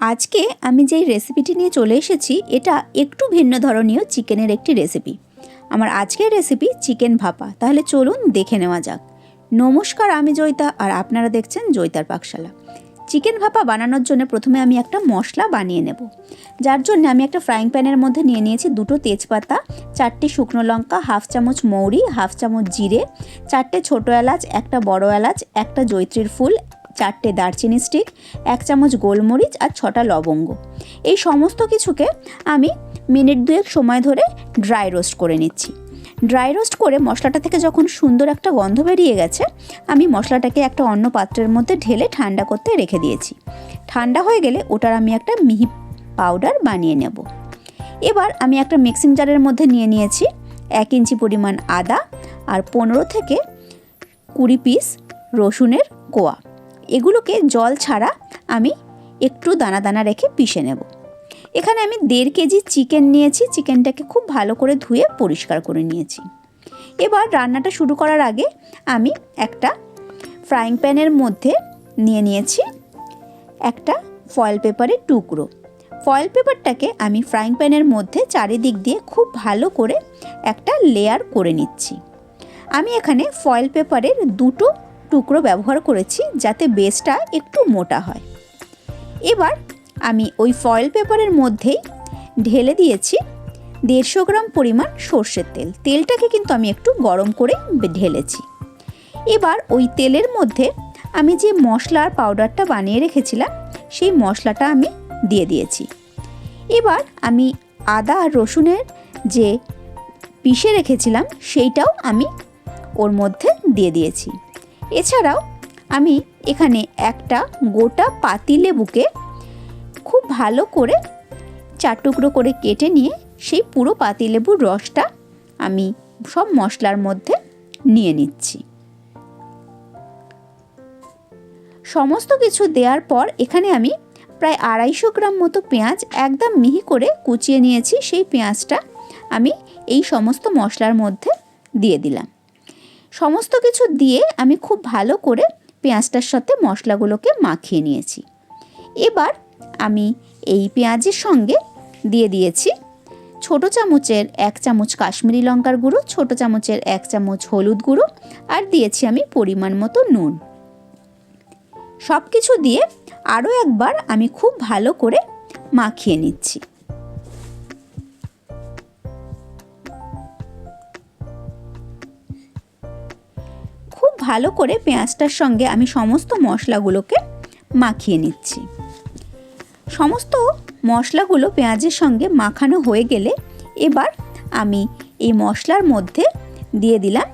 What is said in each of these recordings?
আজকে আমি যেই রেসিপিটি নিয়ে চলে এসেছি, এটা একটু ভিন্ন ধরনীয় চিকেনের একটি রেসিপি আমার আজকের রেসিপি চিকেন ভাপা। তাহলে চলুন দেখে নেওয়া যাক। নমস্কার, আমি জয়িতা, আর আপনারা দেখছেন জয়িতার পাকশালা। চিকেন ভাপা বানানোর জন্য প্রথমে আমি একটা মশলা বানিয়ে নেব। যার জন্য আমি একটা ফ্রাইং প্যানের মধ্যে নিয়ে নিয়েছি দুটো তেজপাতা, চারটে শুকনো লঙ্কা, হাফ চামচ মৌরি, হাফ চামচ জিরে, চারটে ছোটো এলাচ, একটা বড় এলাচ, একটা জৈত্রীর ফুল চারটে দারচিনি স্টিক এক চামচ গোলমরিচ আর ছটা লবঙ্গ। এই সমস্ত কিছুকে আমি মিনিট দুয়েক সময় ধরে ড্রাই রোস্ট করে নিচ্ছি। ড্রাই রোস্ট করে মশলাটা থেকে যখন সুন্দর একটা গন্ধ বেরিয়ে গেছে, আমি মশলাটাকে একটা অন্য পাত্রের মধ্যে ঢেলে ঠান্ডা করতে রেখে দিয়েছি। ঠান্ডা হয়ে গেলে ওটার আমি একটা মিহি পাউডার বানিয়ে নেব। এবার আমি একটা মিক্সিং জারের মধ্যে নিয়ে নিয়েছি এক ইঞ্চি পরিমাণ আদা আর পনেরো থেকে কুড়ি পিস রসুনের কোয়া। এগুলোকে জল ছাড়া আমি একটু দানা দানা রেখে পিষে নেব। এখানে আমি দেড় কেজি চিকেন নিয়েছি, চিকেনটাকে খুব ভালো করে ধুয়ে পরিষ্কার করে নিয়েছি। এবার রান্নাটা শুরু করার আগে আমি একটা ফ্রাইং প্যানের মধ্যে নিয়ে নিয়েছি একটা ফয়েল পেপারের টুকরো। ফয়েল পেপারটাকে আমি ফ্রাইং প্যানের মধ্যে চারিদিক দিয়ে খুব ভালো করে একটা লেয়ার করে নিচ্ছি। আমি এখানে ফয়েল পেপারের দুটো টুকরো ব্যবহার করেছি যাতে বেসটা একটু মোটা হয়। এবার আমি ওই ফয়েল পেপারের মধ্যেই ঢেলে দিয়েছি দেড়শো গ্রাম পরিমাণ সর্ষের তেল। তেলটাকে কিন্তু আমি একটু গরম করে ঢেলেছি। এবার ওই তেলের মধ্যে আমি যে মশলার পাউডারটা বানিয়ে রেখেছিলাম, সেই মশলাটা আমি দিয়ে দিয়েছি। এবার আমি আদা আর রসুনের যে পিষে রেখেছিলাম, সেইটাও আমি ওর মধ্যে দিয়ে দিয়েছি। এছাড়াও আমি এখানে একটা গোটা পাতিলেবুকে খুব ভালো করে চার টুকরো করে কেটে নিয়ে সেই পুরো পাতিলেবুর রসটা আমি সব মশলার মধ্যে নিয়ে নিচ্ছি। সমস্ত কিছু দেওয়ার পর এখানে আমি প্রায় আড়াইশো গ্রাম মতো পেঁয়াজ একদম মিহি করে কুচিয়ে নিয়েছি, সেই পেঁয়াজটা আমি এই সমস্ত মশলার মধ্যে দিয়ে দিলাম। সমস্ত কিছু দিয়ে আমি খুব ভালো করে পেঁয়াজটার সাথে মশলাগুলোকে মাখিয়ে নিয়েছি। এবার আমি এই পেঁয়াজের সঙ্গে দিয়ে দিয়েছি ছোট চামচের এক চামচ কাশ্মীরি লঙ্কার গুঁড়ো, ছোট চামচের এক চামচ হলুদ গুঁড়ো আর দিয়েছি আমি পরিমাণ মতো নুন। সব কিছু দিয়ে আরও একবার আমি খুব ভালো করে মাখিয়ে নিচ্ছি। ভালো করে পেঁয়াজটার সঙ্গে আমি সমস্ত মশলাগুলোকে মাখিয়ে নিচ্ছি। সমস্ত মশলাগুলো পেঁয়াজের সঙ্গে মাখানো হয়ে গেলে এবার আমি এই মশলার মধ্যে দিয়ে দিলাম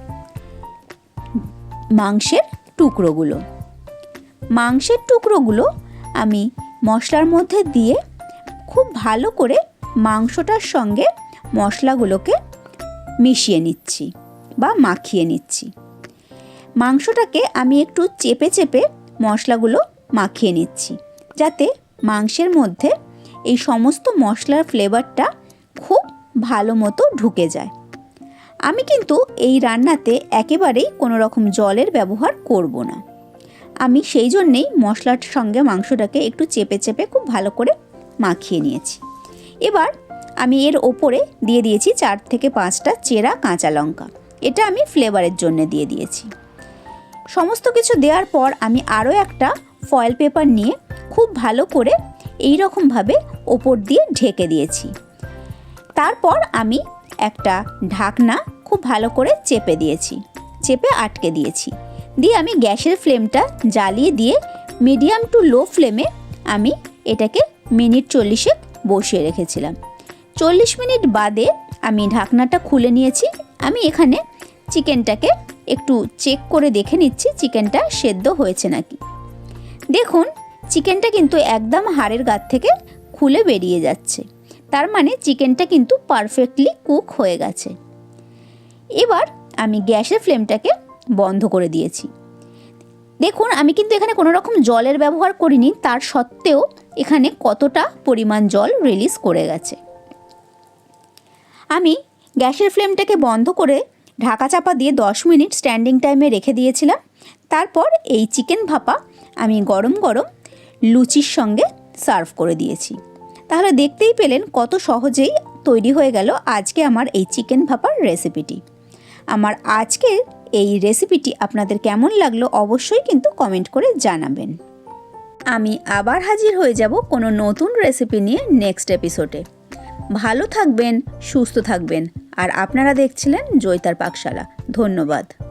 মাংসের টুকরোগুলো। মাংসের টুকরোগুলো আমি মশলার মধ্যে দিয়ে খুব ভালো করে মাংসটার সঙ্গে মশলাগুলোকে মিশিয়ে নিচ্ছি বা মাখিয়ে নিচ্ছি। মাংসটাকে আমি একটু চেপে চেপে মশলাগুলো মাখিয়ে নিচ্ছি, যাতে মাংসের মধ্যে এই সমস্ত মশলার ফ্লেভারটা খুব ভালো মতো ঢুকে যায়। আমি কিন্তু এই রান্নাতে একেবারেই কোনো রকম জলের ব্যবহার করব না। আমি সেই জন্যেই মশলার সঙ্গে মাংসটাকে একটু চেপে চেপে খুব ভালো করে মাখিয়ে নিয়েছি। এবার আমি এর ওপরে দিয়ে দিয়েছি চার থেকে পাঁচটা চেরা কাঁচা লঙ্কা। এটা আমি ফ্লেভারের জন্য দিয়ে দিয়েছি। সমস্ত কিছু দেওয়ার পর আমি আরও একটা ফয়েল পেপার নিয়ে খুব ভালো করে এই রকমভাবে ওপর দিয়ে ঢেকে দিয়েছি। তারপর আমি একটা ঢাকনা খুব ভালো করে চেপে দিয়েছি, চেপে আটকে দিয়েছি। দিয়ে আমি গ্যাসের ফ্লেমটা জ্বালিয়ে দিয়ে মিডিয়াম টু লো ফ্লেমে আমি এটাকে মিনিট চল্লিশে বসিয়ে রেখেছিলাম। চল্লিশ মিনিট বাদে আমি ঢাকনাটা খুলে নিয়েছি। আমি এখানে চিকেনটাকে একটু চেক করে দেখে নিচ্ছি চিকেনটা সেদ্ধ হয়েছে নাকি। দেখুন, চিকেনটা কিন্তু একদম হাড়ের গাত থেকে খুলে বেরিয়ে যাচ্ছে। তার মানে চিকেনটা কিন্তু পারফেক্টলি কুক হয়ে গেছে। এবার আমি গ্যাসের ফ্লেমটাকে বন্ধ করে দিয়েছি। দেখুন, আমি কিন্তু এখানে কোনো রকম জলের ব্যবহার করিনি, তার সত্ত্বেও এখানে কতটা পরিমাণ জল রিলিজ করে গেছে। আমি গ্যাসের ফ্লেমটাকে বন্ধ করে ঢাকা চাপা দিয়ে দশ মিনিট স্ট্যান্ডিং টাইমে রেখে দিয়েছিলাম। তারপর এই চিকেন ভাপা আমি গরম গরম লুচির সঙ্গে সার্ভ করে দিয়েছি। তাহলে দেখতেই পেলেন কত সহজেই তৈরি হয়ে গেল আজকে আমার এই চিকেন ভাপার রেসিপিটি। আমার আজকের এই রেসিপিটি আপনাদের কেমন লাগল অবশ্যই কিন্তু কমেন্ট করে জানাবেন। আমি আবার হাজির হয়ে যাব কোনো নতুন রেসিপি নিয়ে নেক্সট এপিসোডে। ভালো থাকবেন সুস্থ থাকবেন। আর আপনারা দেখছিলেন জয়তার পাকশালা। ধন্যবাদ।